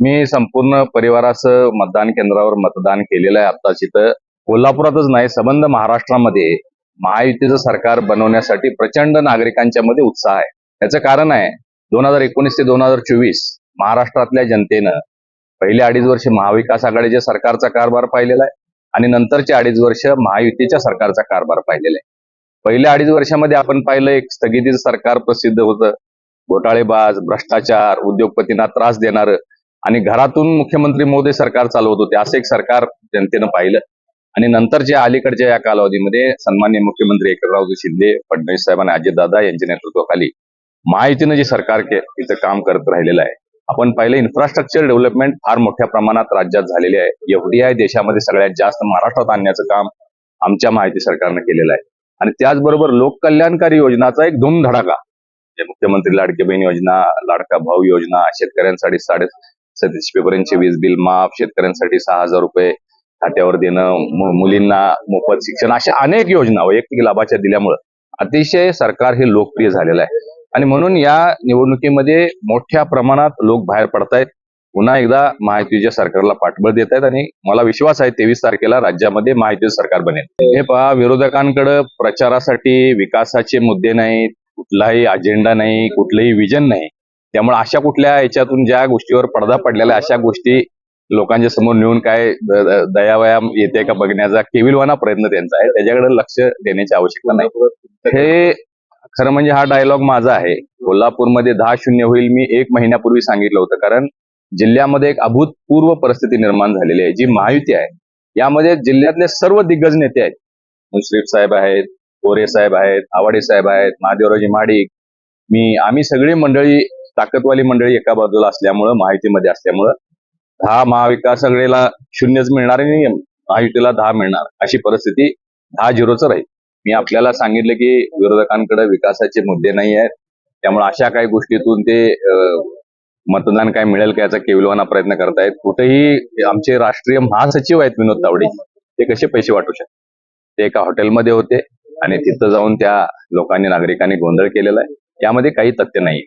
मी संपूर्ण परिवारासह मतदान केंद्रावर मतदान केलेलं आहे आत्ताच इथं. कोल्हापुरातच नाही संबंध महाराष्ट्रामध्ये महायुतीचं सरकार बनवण्यासाठी प्रचंड नागरिकांच्या मध्ये उत्साह आहे. याचं कारण आहे दोन हजार एकोणीस ते दोन हजार चोवीस महाराष्ट्रातल्या जनतेनं पहिले अडीच वर्ष महाविकास आघाडीच्या सरकारचा कारभार पाहिलेला आहे आणि नंतरचे अडीच वर्ष महायुतीच्या सरकारचा कारभार पाहिलेला आहे. पहिल्या अडीच वर्षामध्ये आपण पाहिलं एक स्थगितीचं सरकार प्रसिद्ध होतं. घोटाळेबाज भ्रष्टाचार उद्योगपतींना त्रास देणारं आणि घरातून मुख्यमंत्री मोदी सरकार चालवत होते असं एक सरकार जनतेनं पाहिलं. आणि नंतर जे अलीकडच्या या कालावधीमध्ये सन्मान्य मुख्यमंत्री एकनाथरावजी शिंदे फडणवीस साहेब आणि अजितदादा यांच्या नेतृत्वाखाली महायुतीनं जे सरकार के तिचं काम करत राहिलेलं आहे. आपण पाहिलं इन्फ्रास्ट्रक्चर डेव्हलपमेंट फार मोठ्या प्रमाणात राज्यात झालेली आहे. एफडीआय देशामध्ये सगळ्यात जास्त महाराष्ट्रात आणण्याचं काम आमच्या माहिती सरकारनं केलेलं आहे. आणि त्याचबरोबर लोककल्याणकारी योजनाचा एक धूमधडाका जे मुख्यमंत्री लाडकी बहीण योजना लाडका भाऊ योजना शेतकऱ्यांसाठी साडे सतीश पेपरांचे वीज बिल माफ शेतकऱ्यांसाठी सहा हजार रुपये खात्यावर देणं मुलींना मोफत शिक्षण अशा अनेक योजना वैयक्तिक लाभाच्या दिल्यामुळं अतिशय सरकार हे लोकप्रिय झालेलं आहे. आणि म्हणून या निवडणुकीमध्ये मोठ्या प्रमाणात लोक बाहेर पडतायत. पुन्हा एकदा महायुतीच्या सरकारला पाठबळ देत आहेत आणि मला विश्वास आहे तेवीस तारखेला राज्यामध्ये महायुतीचं सरकार बनेल. हे पहा विरोधकांकडे प्रचारासाठी विकासाचे मुद्दे नाहीत कुठलाही अजेंडा नाही कुठलंही विजन नाही. त्यामुळे अशा कुठल्या याच्यातून ज्या गोष्टीवर पडदा पडलेल्या अशा गोष्टी लोकांच्या समोर नेऊन काय द- दयावया येते का बघण्याचा केविलवाना प्रयत्न त्यांचा आहे. त्याच्याकडे लक्ष देण्याची आवश्यकता नाही. हे खरं म्हणजे हा डायलॉग माझा आहे. कोल्हापूरमध्ये दहा शून्य होईल मी एक महिन्यापूर्वी सांगितलं होतं. कारण जिल्ह्यामध्ये एक अभूतपूर्व परिस्थिती निर्माण झालेली आहे जी महायुती आहे. यामध्ये जिल्ह्यातले सर्व दिग्गज नेते आहेत. मुश्रीफ साहेब आहेत कोरे साहेब आहेत आवाडे साहेब आहेत महादेवराजी माडिक मी आम्ही सगळी मंडळी ताकदवाली मंडळी एका बाजूला असल्यामुळं महायुतीमध्ये असल्यामुळं दहा महाविकास आघाडीला शून्यच मिळणार आणि महायुतीला दहा मिळणार. अशी परिस्थिती दहा झिरोच राहील. मी आपल्याला सांगितलं की विरोधकांकडे विकासाचे मुद्दे नाही आहेत. त्यामुळे अशा काही गोष्टीतून ते मतदान काय मिळेल का याचा केविलवाना प्रयत्न करतायत. कुठेही आमचे राष्ट्रीय महासचिव आहेत विनोद तावडे ते कसे पैसे वाटू शकतात? ते एका हॉटेलमध्ये होते आणि तिथं जाऊन त्या लोकांनी नागरिकांनी गोंधळ केलेला आहे. यामध्ये काही तथ्य नाही